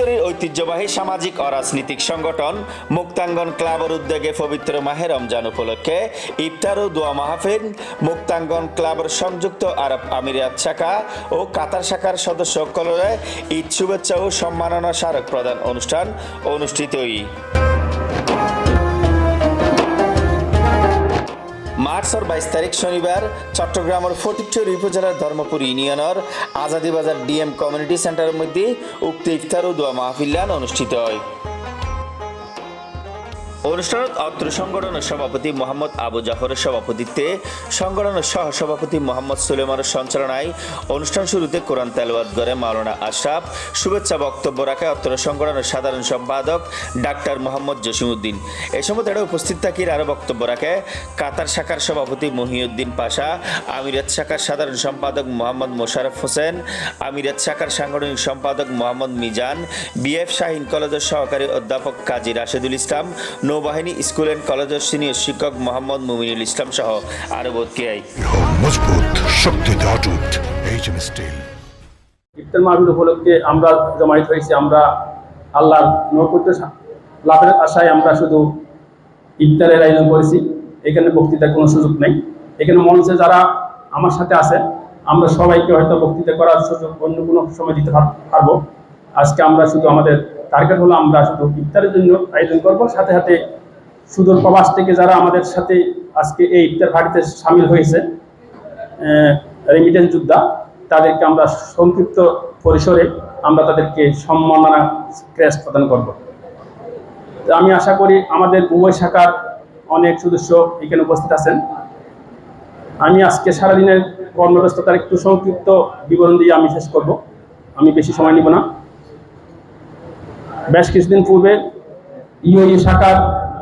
দক্ষিণ ঐতিহ্যবাহী সামাজিক ও সংগঠন মুক্তাঙ্গন ক্লাবের উদ্যোগে পবিত্র মাহে রমজান উপলক্ষে ইফতার ও দোয়া মাহফিল, মুক্তাঙ্গন ক্লাবের সংযুক্ত আরব আমিরাত শাখা ও কাতার শাখার সদস্য সকলে ঈদ শুভেচ্ছা ও সম্মাননা স্মারক প্রদান অনুষ্ঠান অনুষ্ঠিতই। মার্চের বাইশ তারিখ শনিবার চট্টগ্রামের ফটিকচর উপজেলার ধর্মপুর ইউনিয়নের আজাদি বাজার ডিএম কমিউনিটি সেন্টারের মধ্যে উক্ত ইফতার ও দোয়া মাহফিল্লান অনুষ্ঠিত হয়। অনুষ্ঠানত অত্র সংগঠনের সভাপতি মোহাম্মদ আবু জাফরের সভাপতিত্বে সংগঠনের সহ সভাপতি মোহাম্মদ সুলেমানের সঞ্চালনায় অনুষ্ঠান শুরুতে কোরআন তেলবাদ করে মাওলানা আশরাফ। শুভেচ্ছা বক্তব্য রাখে অত্র সংগঠনের সাধারণ সম্পাদক ডাক্তার মোহাম্মদ জসিমউদ্দিন। এ সময় তারা উপস্থিত থাকি আরও বক্তব্য রাখে কাতার শাখার সভাপতি মহিউদ্দিন পাশা, আমিরাত শাখার সাধারণ সম্পাদক মোহাম্মদ মোশারফ হোসেন, আমিরাত শাখার সাংগঠনিক সম্পাদক মোহাম্মদ মিজান, বিএফ শাহিন কলেজের সহকারী অধ্যাপক কাজী রাশেদুল ইসলাম নৌবাহিনী স্কুল অ্যান্ড কলেজের সিনিয়র শিক্ষক মোহাম্মদ মুমিনুল ইসলাম সহ আরও বোধকেয়াই মজবুত শক্তিতে অটুট এইচএম স্টিল ইফতার মাহফিল উপলক্ষে আমরা জমায়েত হয়েছি আমরা আল্লাহর নৈকট্য লাভের আশায় আমরা শুধু ইফতারের আয়োজন করেছি এখানে বক্তৃতার কোনো সুযোগ নেই। এখানে মঞ্চে যারা আমার সাথে আছে আমরা সবাইকে হয়তো বক্তৃতা করার সুযোগ অন্য কোনো সময় দিতে পার- পারব। আজকে আমরা শুধু আমাদের টার্গেট হলো আমরা শুধু ইফতারের জন্য আয়োজন করব। সাথে সাথে সুদূর প্রবাস থেকে যারা আমাদের সাথে আজকে এই ইফতার ভাটিতে সামিল হয়েছে রেমিটেন্স যোদ্ধা, তাদেরকে আমরা সংক্ষিপ্ত পরিসরে আমরা তাদেরকে সম্মাননা ক্রেস্ট প্রদান করব। আমি আশা করি আমাদের উভয় শাখার অনেক সদস্য এখানে উপস্থিত আছেন। আমি আজকে সারাদিনের কর্মব্যস্ততার একটু সংক্ষিপ্ত বিবরণ দিয়ে আমি শেষ করব। আমি বেশি সময় নিব না। বেশ কিছুদিন পূর্বে ইউই শাখার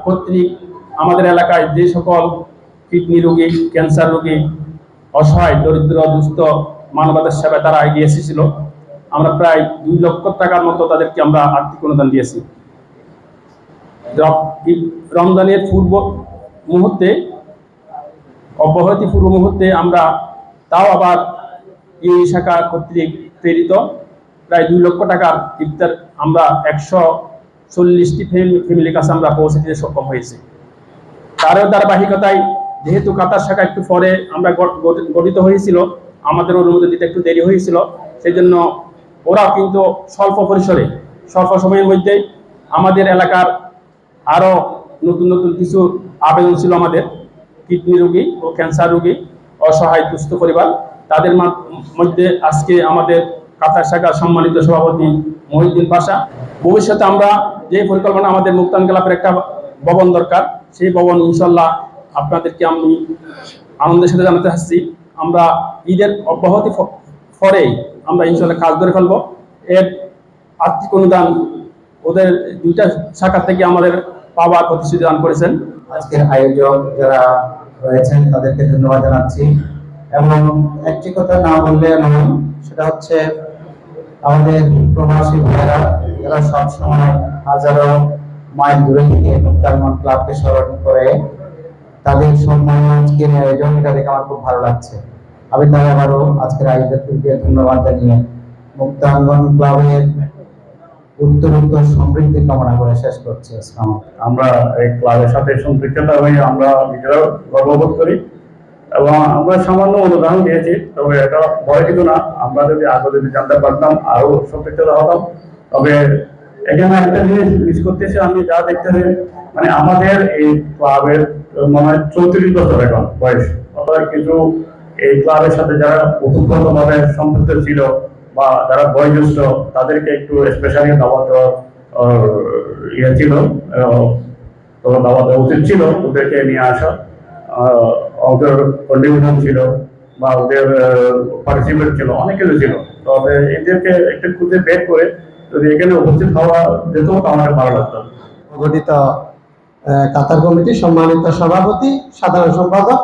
কর্তৃক আমাদের এলাকায় যে সকল কিডনি রোগী, ক্যান্সার রোগী, অসহায়, দরিদ্র, দুস্থ, মানবতার সেবায় তারা এগিয়ে এসেছিল, আমরা প্রায় দুই লক্ষ টাকার মতো তাদেরকে আমরা আর্থিক অনুদান দিয়েছি। রমজানের পূর্ব মুহূর্তে, অব্যাহতি পূর্ব মুহূর্তে আমরা তাও আবার এই শাখা কর্তৃক প্রেরিত প্রায় দুই লক্ষ টাকার ইফতার আমরা একশো চল্লিশটি ফ্যামিলির কাছে আমরা পৌঁছে দিতে সক্ষম হয়েছি। তারও ধারাবাহিকতায়, যেহেতু কাতার শাখা একটু পরে আমরা গঠ- গঠ- গঠিত হয়েছিল, আমাদের অনুমতি দিতে একটু দেরি হয়েছিল সেই জন্য ওরাও কিন্তু স্বল্প পরিসরে, স্বল্প সময়ের মধ্যে আমাদের এলাকার আরও নতুন নতুন কিছু আবেদন ছিল আমাদের, কিডনি রোগী ও ক্যান্সার রোগী, অসহায় দুস্থ পরিবার, তাদের মধ্যে আজকে আমাদের কাতার শাখার সম্মানিত সভাপতি মহিউদ্দিন পাশা। ভবিষ্যতে আমরা যে পরিকল্পনা আমাদের মুক্তান ক্লাবের একটা ভবন দরকার, সেই ভবন ইনশাল্লাহ আপনাদেরকে আমি আনন্দের সাথে জানাতে চাচ্ছি আমরা ঈদের অব্যাহতি পরেই আমরা ইনশাল্লাহ কাজ ধরে ফেলব। এর আর্থিক অনুদান ওদের দুইটা শাখা থেকে আমাদের পাওয়ার প্রতিশ্রুতি দান করেছেন। আজকের আয়োজক যারা রয়েছেন, তাদেরকে ধন্যবাদ জানাচ্ছি। এবং একটি কথা না বললে সেটা হচ্ছে আমাদের প্রবাসী ভাইয়েরা যারা সবসময় হাজারো মাইল দূরে থেকে মুক্তারমন ক্লাবকে স্মরণ করে। তাদের সম্মান আজকের আয়োজন এটা দেখে আমার খুব ভালো লাগছে। আমি তাই আবারও আজকের আয়োজককে ধন্যবাদ জানিয়ে মুক্তাঙ্গন ক্লাবের উত্তরোত্তর সমৃদ্ধি কামনা করে শেষ করছি। আমরা এই ক্লাবের সাথে সম্পৃক্ততা হয়ে আমরা নিজেরাও গর্ববোধ করি। এবং আমরা সামান্য অনুদান দিয়েছি তবে এটা ভয় কিছু না। আমরা যদি আগে যদি জানতে পারতাম আরও সম্পৃক্ততা হতাম। তবে এখানে একটা জিনিস মিস করতেছি আমি যা দেখতেছি মানে আমাদের এই ক্লাবের মনে হয় চৌত্রিশ বছর এখন বয়স। অর্থাৎ কিছু এই ক্লাবের সাথে যারা ওতপ্রোতভাবে সম্পৃক্ত ছিল বা যারা বয়োজ্যেষ্ঠ তাদেরকে একটু স্পেশালি দাওয়াত দেওয়ার, ইয়ে ছিল দাওয়াত দেওয়া উচিত ছিল ওদেরকে নিয়ে আসা। ওদের কন্ট্রিবিউশন ছিল বা ওদের পার্টিসিপেট ছিল, অনেক কিছু ছিল। তবে এদেরকে একটু খুঁজে বের করে যদি এখানে উপস্থিত হওয়া যেত, তো আমাদের ভালো লাগতো। গঠিত কাতার কমিটির সম্মানিত সভাপতি, সাধারণ সম্পাদক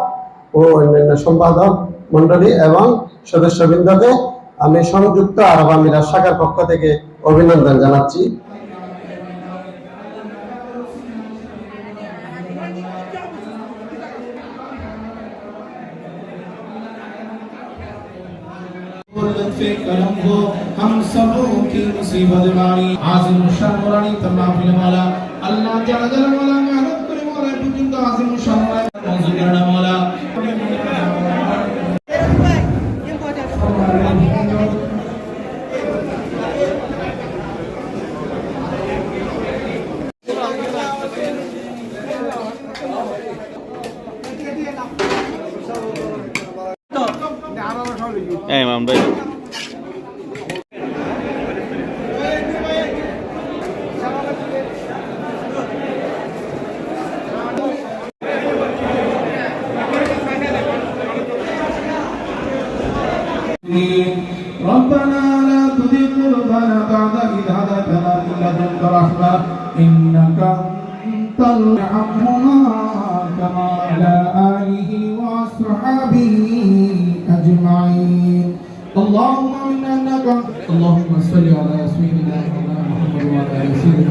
ও অন্যান্য সম্পাদক মন্ডলী এবং সদস্যবৃন্দকে আমি সংযুক্ত আরব আমিরাত শাখার পক্ষ থেকে অভিনন্দন জানাচ্ছি। लुत्फ करम को हम सबों की मुसीबत बारी आजिम शान वाली तमाम फिल्म वाला अल्लाह जल जल वाला मेहनत करे वाला बुजुर्ग आजिम शान ইমাম ভাই ربنا لا تزغ قلوبنا بعد إذ هديتنا من لدنك رحمة إنك أنت الرحمن كما على آله وأصحابه أجمعين اللهم إنا إنك اللهم صل على سيدنا محمد وعلى آل سيدنا